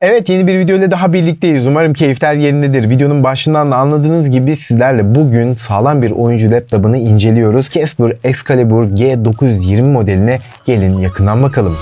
Evet yeni bir video ile daha birlikteyiz. Umarım keyifler yerindedir. Videonun başından da anladığınız gibi sizlerle bugün sağlam bir oyuncu laptopunu inceliyoruz. Casper Excalibur G920 modeline gelin yakından bakalım.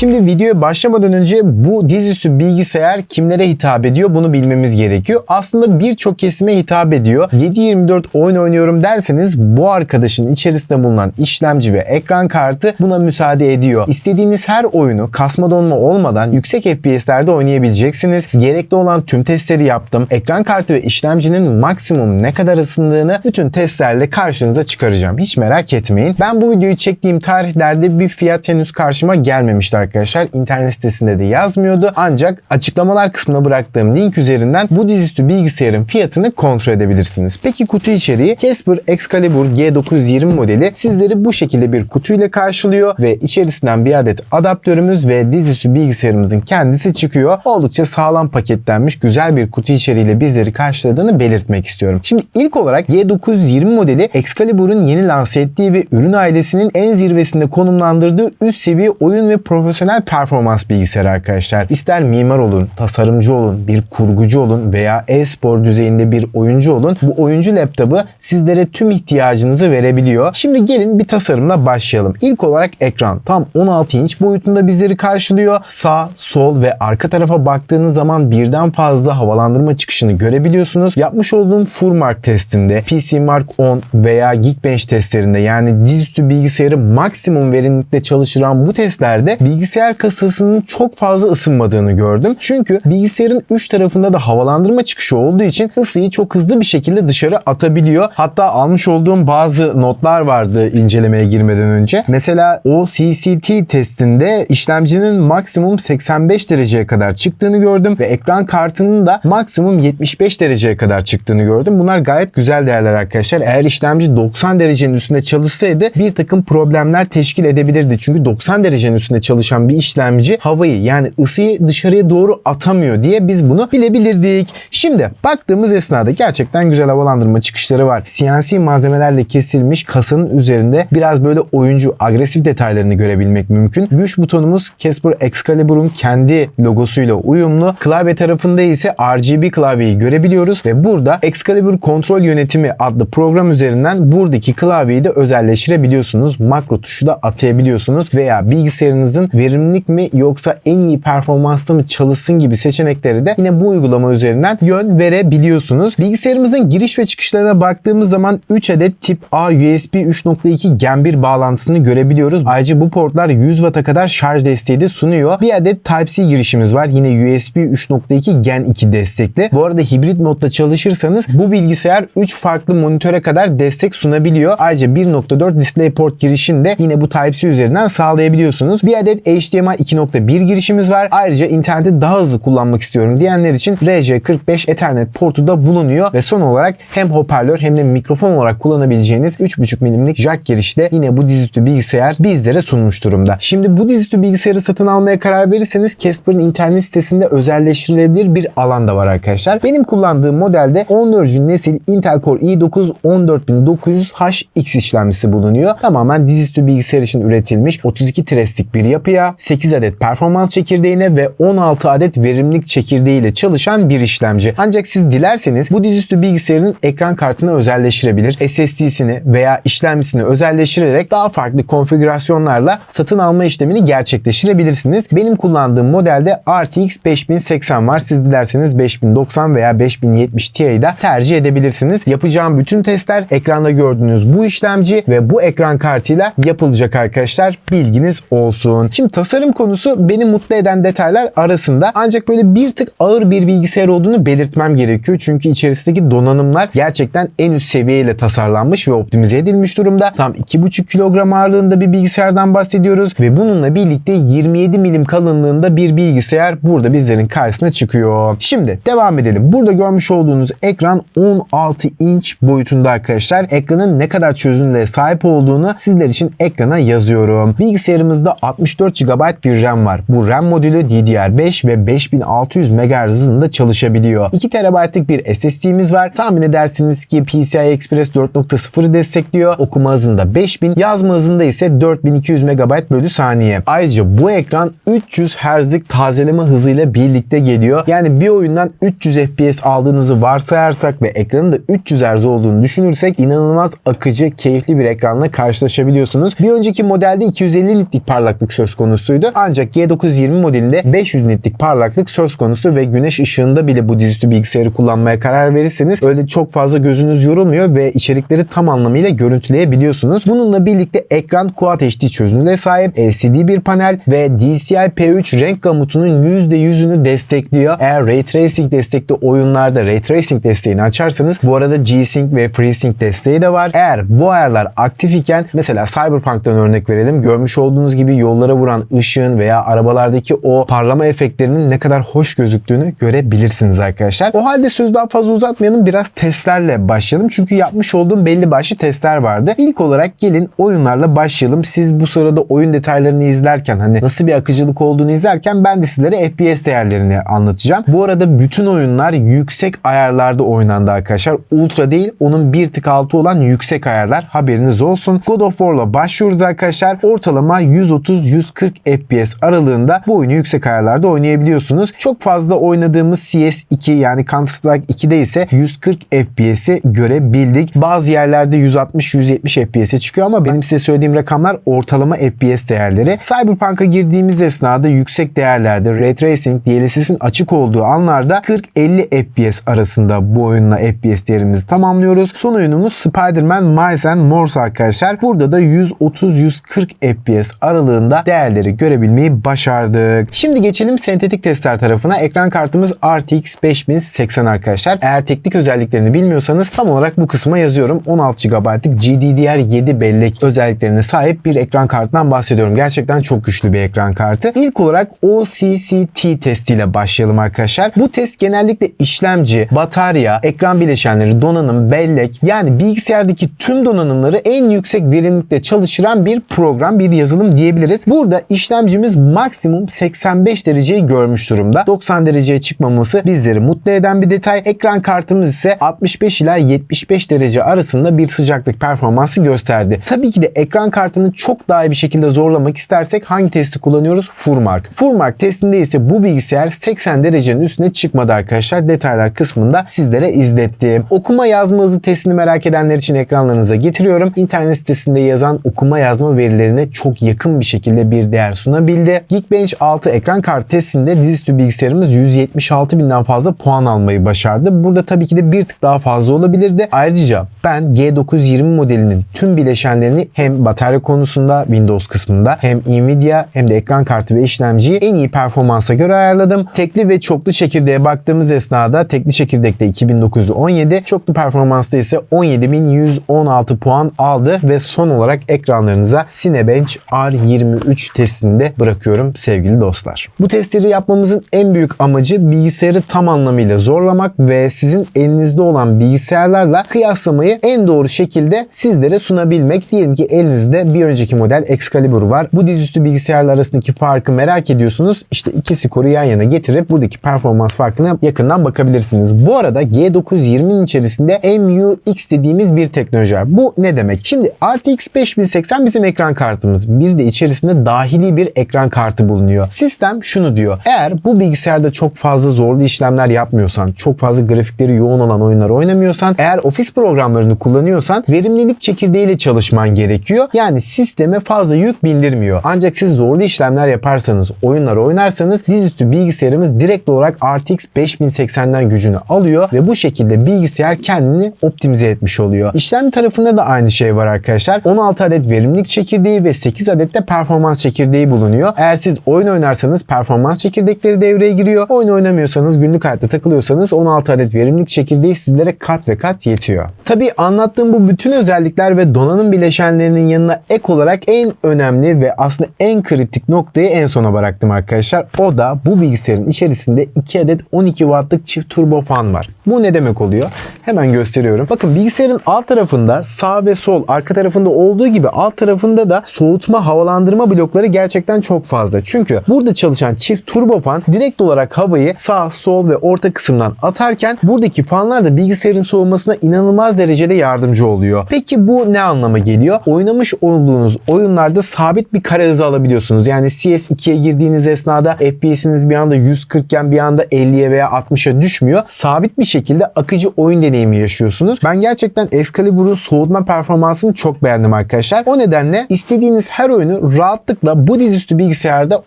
Şimdi videoya başlamadan önce bu dizüstü bilgisayar kimlere hitap ediyor bunu bilmemiz gerekiyor. Aslında birçok kesime hitap ediyor. 7/24 oyun oynuyorum derseniz bu arkadaşın içerisinde bulunan işlemci ve ekran kartı buna müsaade ediyor. İstediğiniz her oyunu kasma donma olmadan yüksek FPS'lerde oynayabileceksiniz. Gerekli olan tüm testleri yaptım. Ekran kartı ve işlemcinin maksimum ne kadar ısındığını bütün testlerle karşınıza çıkaracağım. Hiç merak etmeyin. Ben bu videoyu çektiğim tarihlerde bir fiyat henüz karşıma gelmemişti. İnternet sitesinde de yazmıyordu. Ancak açıklamalar kısmına bıraktığım link üzerinden bu dizüstü bilgisayarın fiyatını kontrol edebilirsiniz. Peki kutu içeriği Casper Excalibur G920 modeli sizleri bu şekilde bir kutuyla karşılıyor ve içerisinden bir adet adaptörümüz ve dizüstü bilgisayarımızın kendisi çıkıyor. Oldukça sağlam paketlenmiş güzel bir kutu içeriğiyle bizleri karşıladığını belirtmek istiyorum. Şimdi ilk olarak G920 modeli Excalibur'un yeni lanse ettiği ve ürün ailesinin en zirvesinde konumlandırdığı üst seviye oyun ve profesyonel performans bilgisayarı arkadaşlar. İster mimar olun, tasarımcı olun, bir kurgucu olun veya e-spor düzeyinde bir oyuncu olun. Bu oyuncu laptopu sizlere tüm ihtiyacınızı verebiliyor. Şimdi gelin bir tasarımla başlayalım. İlk olarak ekran tam 16 inç boyutunda bizleri karşılıyor. Sağ, sol ve arka tarafa baktığınız zaman birden fazla havalandırma çıkışını görebiliyorsunuz. Yapmış olduğum Furmark testinde, PC Mark 10 veya Geekbench testlerinde yani dizüstü bilgisayarı maksimum verimlilikte çalıştıran bu testlerde bilgisayar kasasının çok fazla ısınmadığını gördüm. Çünkü bilgisayarın üç tarafında da havalandırma çıkışı olduğu için ısıyı çok hızlı bir şekilde dışarı atabiliyor. Hatta almış olduğum bazı notlar vardı incelemeye girmeden önce. Mesela o CCT testinde işlemcinin maksimum 85 dereceye kadar çıktığını gördüm ve ekran kartının da maksimum 75 dereceye kadar çıktığını gördüm. Bunlar gayet güzel değerler arkadaşlar. Eğer işlemci 90 derecenin üstünde çalışsaydı bir takım problemler teşkil edebilirdi. Çünkü 90 derecenin üstünde çalışan bir işlemci havayı yani ısıyı dışarıya doğru atamıyor diye biz bunu bilebilirdik. Şimdi baktığımız esnada gerçekten güzel havalandırma çıkışları var. CNC malzemelerle kesilmiş kasanın üzerinde biraz böyle oyuncu agresif detaylarını görebilmek mümkün. Güç butonumuz Casper Excalibur'un kendi logosuyla uyumlu. Klavye tarafında ise RGB klavyeyi görebiliyoruz ve burada Excalibur kontrol yönetimi adlı program üzerinden buradaki klavyeyi de özelleştirebiliyorsunuz. Makro tuşu da atayabiliyorsunuz veya bilgisayarınızın verimlilik mi yoksa en iyi performansta mı çalışsın gibi seçenekleri de yine bu uygulama üzerinden yön verebiliyorsunuz. Bilgisayarımızın giriş ve çıkışlarına baktığımız zaman 3 adet tip A USB 3.2 Gen 1 bağlantısını görebiliyoruz. Ayrıca bu portlar 100 Watt'a kadar şarj desteği de sunuyor. Bir adet Type-C girişimiz var. Yine USB 3.2 Gen 2 destekli. Bu arada hibrit modda çalışırsanız bu bilgisayar 3 farklı monitöre kadar destek sunabiliyor. Ayrıca 1.4 DisplayPort girişini de yine bu Type-C üzerinden sağlayabiliyorsunuz. Bir adet HDMI 2.1 girişimiz var. Ayrıca interneti daha hızlı kullanmak istiyorum diyenler için RJ45 Ethernet portu da bulunuyor ve son olarak hem hoparlör hem de mikrofon olarak kullanabileceğiniz 3.5 milimlik jack girişi de yine bu dizüstü bilgisayar bizlere sunmuş durumda. Şimdi bu dizüstü bilgisayarı satın almaya karar verirseniz Casper'ın internet sitesinde özelleştirilebilir bir alan da var arkadaşlar. Benim kullandığım modelde 14. nesil Intel Core i9 14900HX işlemcisi bulunuyor. Tamamen dizüstü bilgisayar için üretilmiş 32 treslik bir yapıya 8 adet performans çekirdeğine ve 16 adet verimlilik çekirdeğiyle çalışan bir işlemci. Ancak siz dilerseniz bu dizüstü bilgisayarın ekran kartını özelleştirebilir. SSD'sini veya işlemcisini özelleştirerek daha farklı konfigürasyonlarla satın alma işlemini gerçekleştirebilirsiniz. Benim kullandığım modelde RTX 5080 var. Siz dilerseniz 5090 veya 5070 Ti'yi de tercih edebilirsiniz. Yapacağım bütün testler ekranda gördüğünüz bu işlemci ve bu ekran kartıyla yapılacak arkadaşlar. Bilginiz olsun. Şimdi tasarım konusu beni mutlu eden detaylar arasında ancak böyle bir tık ağır bir bilgisayar olduğunu belirtmem gerekiyor. Çünkü içerisindeki donanımlar gerçekten en üst seviyeyle tasarlanmış ve optimize edilmiş durumda. Tam 2,5 kilogram ağırlığında bir bilgisayardan bahsediyoruz ve bununla birlikte 27 milim kalınlığında bir bilgisayar burada bizlerin karşısına çıkıyor. Şimdi devam edelim. Burada görmüş olduğunuz ekran 16 inç boyutunda arkadaşlar. Ekranın ne kadar çözünürlüğe sahip olduğunu sizler için ekrana yazıyorum. Bilgisayarımızda 64 GB bir RAM var. Bu RAM modülü DDR5 ve 5600 MHz hızında çalışabiliyor. 2 TB'lık bir SSD'miz var. Tahmin edersiniz ki PCI Express 4.0'ı destekliyor. Okuma hızında 5000, yazma hızında ise 4200 MB bölü saniye. Ayrıca bu ekran 300 Hz'lik tazeleme hızıyla birlikte geliyor. Yani bir oyundan 300 FPS aldığınızı varsayarsak ve ekranın da 300 Hz olduğunu düşünürsek inanılmaz akıcı, keyifli bir ekranla karşılaşabiliyorsunuz. Bir önceki modelde 250 nitlik parlaklık söz konusuydu. Ancak G920 modelinde 500 nitlik parlaklık söz konusu ve güneş ışığında bile bu dizüstü bilgisayarı kullanmaya karar verirseniz öyle çok fazla gözünüz yorulmuyor ve içerikleri tam anlamıyla görüntüleyebiliyorsunuz. Bununla birlikte ekran Quad HD çözünürlüğe sahip LCD bir panel ve DCI-P3 renk gamutunun %100'ünü destekliyor. Eğer Ray Tracing destekli oyunlarda Ray Tracing desteğini açarsanız bu arada G-Sync ve FreeSync desteği de var. Eğer bu ayarlar aktif iken mesela Cyberpunk'tan örnek verelim. Görmüş olduğunuz gibi yollara vuran ışığın veya arabalardaki o parlama efektlerinin ne kadar hoş gözüktüğünü görebilirsiniz arkadaşlar. O halde söz daha fazla uzatmayalım. Biraz testlerle başlayalım. Çünkü yapmış olduğum belli başlı testler vardı. İlk olarak gelin oyunlarla başlayalım. Siz bu sırada oyun detaylarını izlerken hani nasıl bir akıcılık olduğunu izlerken ben de sizlere FPS değerlerini anlatacağım. Bu arada bütün oyunlar yüksek ayarlarda oynandı arkadaşlar. Ultra değil onun bir tık altı olan yüksek ayarlar. Haberiniz olsun. God of War'la başlıyoruz arkadaşlar. Ortalama 130-140 FPS aralığında bu oyunu yüksek ayarlarda oynayabiliyorsunuz. Çok fazla oynadığımız CS2 yani Counter Strike 2'de ise 140 FPS'i görebildik. Bazı yerlerde 160-170 FPS'e çıkıyor ama benim size söylediğim rakamlar ortalama FPS değerleri. Cyberpunk'a girdiğimiz esnada yüksek değerlerde Ray Tracing, DLSS'in açık olduğu anlarda 40-50 FPS arasında bu oyunla FPS değerimizi tamamlıyoruz. Son oyunumuz Spider-Man Miles and Morse arkadaşlar. Burada da 130-140 FPS aralığında değerleri görebilmeyi başardık. Şimdi geçelim sentetik testler tarafına. Ekran kartımız RTX 5080 arkadaşlar. Eğer teknik özelliklerini bilmiyorsanız tam olarak bu kısma yazıyorum. 16 GB'lık GDDR7 bellek özelliklerine sahip bir ekran kartından bahsediyorum. Gerçekten çok güçlü bir ekran kartı. İlk olarak OCCT testiyle başlayalım arkadaşlar. Bu test genellikle işlemci, batarya, ekran bileşenleri, donanım, bellek yani bilgisayardaki tüm donanımları en yüksek verimlilikte çalıştıran bir program, bir yazılım diyebiliriz. Burada işlemcimiz maksimum 85 dereceyi görmüş durumda. 90 dereceye çıkmaması bizleri mutlu eden bir detay. Ekran kartımız ise 65 ila 75 derece arasında bir sıcaklık performansı gösterdi. Tabii ki de ekran kartını çok daha iyi bir şekilde zorlamak istersek hangi testi kullanıyoruz? Furmark. Furmark testinde ise bu bilgisayar 80 derecenin üstüne çıkmadı arkadaşlar. Detaylar kısmında sizlere izlettim. Okuma yazma hızı testini merak edenler için ekranlarınıza getiriyorum. İnternet sitesinde yazan okuma yazma verilerine çok yakın bir şekilde bir değer sunabildi. Geekbench 6 ekran kart testinde dizüstü bilgisayarımız 176 binden fazla puan almayı başardı. Burada tabii ki de bir tık daha fazla olabilirdi. Ayrıca ben G920 modelinin tüm bileşenlerini hem batarya konusunda Windows kısmında hem Nvidia hem de ekran kartı ve işlemciyi en iyi performansa göre ayarladım. Tekli ve çoklu çekirdeğe baktığımız esnada tekli çekirdekte 2917, çoklu performansta ise 17116 puan aldı ve son olarak ekranlarınıza Cinebench R23 testinde bırakıyorum sevgili dostlar. Bu testleri yapmamızın en büyük amacı bilgisayarı tam anlamıyla zorlamak ve sizin elinizde olan bilgisayarlarla kıyaslamayı en doğru şekilde sizlere sunabilmek. Diyelim ki elinizde bir önceki model Excalibur var. Bu dizüstü bilgisayarlar arasındaki farkı merak ediyorsunuz. İşte iki skoru yan yana getirip buradaki performans farkına yakından bakabilirsiniz. Bu arada G920'nin içerisinde MUX dediğimiz bir teknoloji var. Bu ne demek? Şimdi RTX 5080 bizim ekran kartımız. Bir de içerisinde dahili bir ekran kartı bulunuyor. Sistem şunu diyor. Eğer bu bilgisayarda çok fazla zorlu işlemler yapmıyorsan, çok fazla grafikleri yoğun olan oyunlar oynamıyorsan, eğer ofis programlarını kullanıyorsan verimlilik çekirdeğiyle çalışman gerekiyor. Yani sisteme fazla yük bindirmiyor. Ancak siz zorlu işlemler yaparsanız, oyunlar oynarsanız dizüstü bilgisayarımız direkt olarak RTX 5080'den gücünü alıyor ve bu şekilde bilgisayar kendini optimize etmiş oluyor. İşlem tarafında da aynı şey var arkadaşlar. 16 adet verimlilik çekirdeği ve 8 adet de performans çekirdeği bulunuyor. Eğer siz oyun oynarsanız performans çekirdekleri devreye giriyor. Oyun oynamıyorsanız günlük hayatta takılıyorsanız 16 adet verimlilik çekirdeği sizlere kat ve kat yetiyor. Tabi anlattığım bu bütün özellikler ve donanım bileşenlerinin yanına ek olarak en önemli ve aslında en kritik noktayı en sona bıraktım arkadaşlar. O da bu bilgisayarın içerisinde 2 adet 12 wattlık çift turbo fan var. Bu ne demek oluyor? Hemen gösteriyorum. Bakın bilgisayarın alt tarafında sağ ve sol arka tarafında olduğu gibi alt tarafında da soğutma havalandırma blokları gerçekten çok fazla. Çünkü burada çalışan çift turbofan direkt olarak havayı sağ, sol ve orta kısımdan atarken buradaki fanlar da bilgisayarın soğumasına inanılmaz derecede yardımcı oluyor. Peki bu ne anlama geliyor? Oynamış olduğunuz oyunlarda sabit bir kare hızı alabiliyorsunuz. Yani CS2'ye girdiğiniz esnada FPS'iniz bir anda 140 iken bir anda 50'ye veya 60'a düşmüyor. Sabit bir şekilde akıcı oyun deneyimi yaşıyorsunuz. Ben gerçekten Excalibur'un soğutma performansını çok beğendim arkadaşlar. O nedenle istediğiniz her oyunu rahatlıkla bu dizüstü bilgisayarda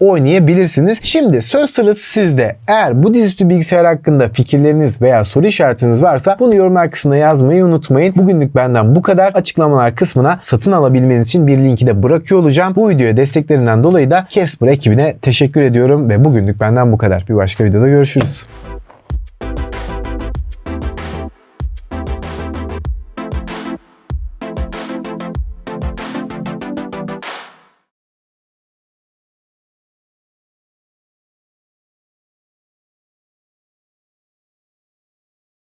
oynayabilirsiniz. Şimdi söz sırası sizde. Eğer bu dizüstü bilgisayar hakkında fikirleriniz veya soru işaretiniz varsa bunu yorumlar kısmına yazmayı unutmayın. Bugünlük benden bu kadar. Açıklamalar kısmına satın alabilmeniz için bir linki de bırakıyor olacağım. Bu videoya desteklerinden dolayı da Casper ekibine teşekkür ediyorum ve bugünlük benden bu kadar. Bir başka videoda görüşürüz.